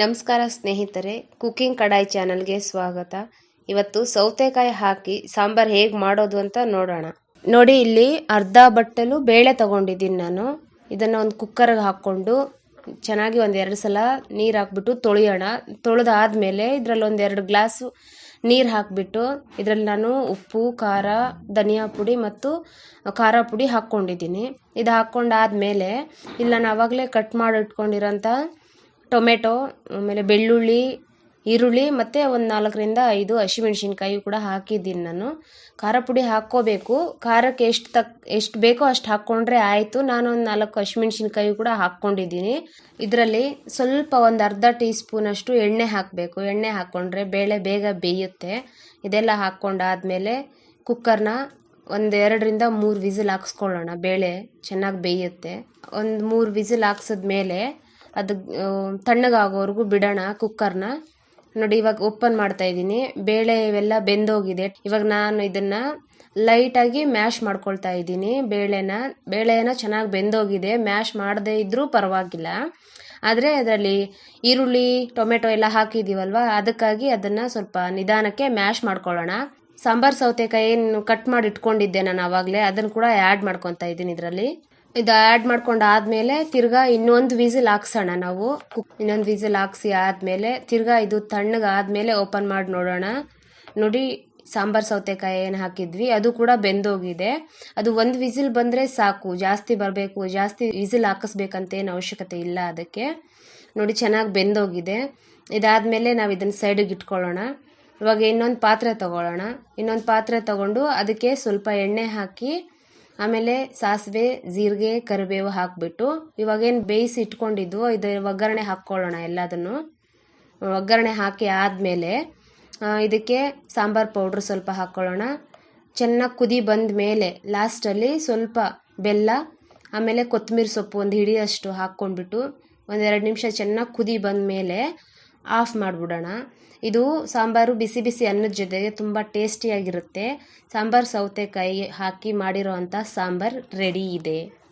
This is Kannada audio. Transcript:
ನಮಸ್ಕಾರ ಸ್ನೇಹಿತರೆ, ಕುಕಿಂಗ್ ಕಡಾಯಿ ಚಾನಲ್ಗೆ ಸ್ವಾಗತ. ಇವತ್ತು ಸೌತೆಕಾಯಿ ಹಾಕಿ ಸಾಂಬಾರ್ ಹೇಗೆ ಮಾಡೋದು ಅಂತ ನೋಡೋಣ. ನೋಡಿ, ಇಲ್ಲಿ ಅರ್ಧ ಬಟ್ಟಲು ಬೇಳೆ ತಗೊಂಡಿದ್ದೀನಿ ನಾನು. ಇದನ್ನು ಒಂದು ಕುಕ್ಕರ್ಗೆ ಹಾಕ್ಕೊಂಡು ಚೆನ್ನಾಗಿ ಒಂದು ಎರಡು ಸಲ ನೀರು ಹಾಕ್ಬಿಟ್ಟು ತೊಳೆಯೋಣ. ತೊಳೆದಾದ್ಮೇಲೆ ಇದರಲ್ಲಿ ಒಂದು ಎರಡು ಗ್ಲಾಸು ನೀರು ಹಾಕಿಬಿಟ್ಟು ಇದರಲ್ಲಿ ನಾನು ಉಪ್ಪು, ಖಾರ, ಧನಿಯಾ ಪುಡಿ ಮತ್ತು ಖಾರ ಪುಡಿ ಹಾಕ್ಕೊಂಡಿದ್ದೀನಿ. ಇದು ಹಾಕ್ಕೊಂಡಾದ್ಮೇಲೆ, ಇಲ್ಲಿ ನಾನು ಆವಾಗಲೇ ಕಟ್ ಮಾಡಿ ಇಟ್ಕೊಂಡಿರೋಂಥ ಟೊಮೆಟೊ, ಆಮೇಲೆ ಬೆಳ್ಳುಳ್ಳಿ, ಈರುಳ್ಳಿ ಮತ್ತು ಒಂದು ನಾಲ್ಕರಿಂದ ಐದು ಹಸಿಮೆಣ್ಸಿನ್ಕಾಯಿ ಕೂಡ ಹಾಕಿದ್ದೀನಿ ನಾನು. ಖಾರ ಪುಡಿ ಹಾಕ್ಕೋಬೇಕು. ಖಾರಕ್ಕೆ ಎಷ್ಟು ತಕ್, ಎಷ್ಟು ಬೇಕೋ ಅಷ್ಟು ಹಾಕ್ಕೊಂಡ್ರೆ ಆಯಿತು. ನಾನು ಒಂದು ನಾಲ್ಕು ಹಸಿಮೆಣ್ಸಿನ್ಕಾಯಿ ಕೂಡ ಹಾಕ್ಕೊಂಡಿದ್ದೀನಿ. ಇದರಲ್ಲಿ ಸ್ವಲ್ಪ ಒಂದು ಅರ್ಧ ಟೀ ಸ್ಪೂನಷ್ಟು ಎಣ್ಣೆ ಹಾಕಬೇಕು. ಎಣ್ಣೆ ಹಾಕ್ಕೊಂಡ್ರೆ ಬೇಳೆ ಬೇಗ ಬೇಯುತ್ತೆ. ಇದೆಲ್ಲ ಹಾಕ್ಕೊಂಡಾದಮೇಲೆ ಕುಕ್ಕರ್ನ ಒಂದು ಎರಡರಿಂದ ಮೂರು ವಿಸಿಲ್ ಹಾಕ್ಸ್ಕೊಳ್ಳೋಣ. ಬೇಳೆ ಚೆನ್ನಾಗಿ ಬೇಯುತ್ತೆ. ಒಂದು ಮೂರು ವಿಸಿಲ್ ಹಾಕ್ಸಿದ್ಮೇಲೆ ಅದು ತಣ್ಣಗಾಗೋವರೆಗೂ ಬಿಡೋಣ ಕುಕ್ಕರ್ನ ನೋಡಿ, ಇವಾಗ ಓಪನ್ ಮಾಡ್ತಾ ಇದ್ದೀನಿ. ಬೇಳೆ ಇವೆಲ್ಲ ಬೆಂದೋಗಿದೆ. ಇವಾಗ ನಾನು ಇದನ್ನು ಲೈಟಾಗಿ ಮ್ಯಾಶ್ ಮಾಡ್ಕೊಳ್ತಾ ಇದ್ದೀನಿ ಬೇಳೆನ. ಬೇಳೆನ ಚೆನ್ನಾಗಿ ಬೆಂದೋಗಿದೆ. ಮ್ಯಾಶ್ ಮಾಡದೇ ಇದ್ದರೂ ಪರವಾಗಿಲ್ಲ. ಆದರೆ ಅದರಲ್ಲಿ ಈರುಳ್ಳಿ, ಟೊಮೆಟೊ ಎಲ್ಲ ಹಾಕಿದ್ದೀವಲ್ವ ಅದಕ್ಕಾಗಿ ಅದನ್ನು ಸ್ವಲ್ಪ ನಿಧಾನಕ್ಕೆ ಮ್ಯಾಶ್ ಮಾಡ್ಕೊಳ್ಳೋಣ. ಸಾಂಬಾರ್ ಸೌತೆಕಾಯಿ ಕಟ್ ಮಾಡಿ ಇಟ್ಕೊಂಡಿದ್ದೆ ನಾನು ಆವಾಗಲೇ. ಅದನ್ನು ಕೂಡ ಆ್ಯಡ್ ಮಾಡ್ಕೊತಾ ಇದ್ದೀನಿ ಇದರಲ್ಲಿ. ಇದು ಆ್ಯಡ್ ಮಾಡ್ಕೊಂಡು ಆದಮೇಲೆ ತಿರ್ಗಾ ಇನ್ನೊಂದು ವಿಸಿಲ್ ಹಾಕ್ಸೋಣ ನಾವು. ಕುಕ್ ಇನ್ನೊಂದು ವಿಸಿಲ್ ಹಾಕ್ಸಿ ಆದಮೇಲೆ ತಿರ್ಗಾ ಇದು ತಣ್ಣಗೆ ಆದಮೇಲೆ ಓಪನ್ ಮಾಡಿ ನೋಡೋಣ. ನೋಡಿ ಸಾಂಬಾರ್ ಸೌತೆಕಾಯಿ ಏನು ಹಾಕಿದ್ವಿ, ಅದು ಕೂಡ ಬೆಂದೋಗಿದೆ. ಅದು ಒಂದು ವಿಸಿಲ್ ಬಂದರೆ ಸಾಕು, ಜಾಸ್ತಿ ಬರಬೇಕು, ಜಾಸ್ತಿ ವಿಸಿಲ್ ಹಾಕಿಸ್ಬೇಕಂತೇನು ಅವಶ್ಯಕತೆ ಇಲ್ಲ ಅದಕ್ಕೆ. ನೋಡಿ ಚೆನ್ನಾಗಿ ಬೆಂದೋಗಿದೆ. ಇದಾದಮೇಲೆ ನಾವು ಇದನ್ನು ಸೈಡಿಗೆ ಇಟ್ಕೊಳ್ಳೋಣ. ಇವಾಗ ಇನ್ನೊಂದು ಪಾತ್ರೆ ತಗೊಳ್ಳೋಣ. ಇನ್ನೊಂದು ಪಾತ್ರೆ ತಗೊಂಡು ಅದಕ್ಕೆ ಸ್ವಲ್ಪ ಎಣ್ಣೆ ಹಾಕಿ ಆಮೇಲೆ ಸಾಸಿವೆ, ಜೀರಿಗೆ, ಕರಿಬೇವು ಹಾಕಿಬಿಟ್ಟು ಇವಾಗೇನು ಬೇಯಿಸಿ ಇಟ್ಕೊಂಡಿದ್ವು ಇದು ಒಗ್ಗರಣೆ ಹಾಕ್ಕೊಳ್ಳೋಣ ಎಲ್ಲದನ್ನು. ಒಗ್ಗರಣೆ ಹಾಕಿ ಆದಮೇಲೆ ಇದಕ್ಕೆ ಸಾಂಬಾರು ಪೌಡ್ರ್ ಸ್ವಲ್ಪ ಹಾಕ್ಕೊಳ್ಳೋಣ. ಚೆನ್ನಾಗಿ ಕುದಿ ಬಂದ ಮೇಲೆ ಲಾಸ್ಟಲ್ಲಿ ಸ್ವಲ್ಪ ಬೆಲ್ಲ, ಆಮೇಲೆ ಕೊತ್ತಂಬರಿ ಸೊಪ್ಪು ಒಂದು ಹಿಡಿಯಷ್ಟು ಹಾಕ್ಕೊಂಡ್ಬಿಟ್ಟು ಒಂದೆರಡು ನಿಮಿಷ ಚೆನ್ನಾಗಿ ಕುದಿ ಬಂದ ಮೇಲೆ ಆಫ್ ಮಾಡಿಬಿಡೋಣ. ಇದು ಸಾಂಬಾರು ಬಿಸಿ ಬಿಸಿ ಅನ್ನದ ಜೊತೆಗೆ ತುಂಬ ಟೇಸ್ಟಿಯಾಗಿರುತ್ತೆ. ಸಾಂಬಾರು ಸೌತೆಕಾಯಿ ಹಾಕಿ ಮಾಡಿರೋ ಅಂಥ ಸಾಂಬಾರು ರೆಡಿ ಇದೆ.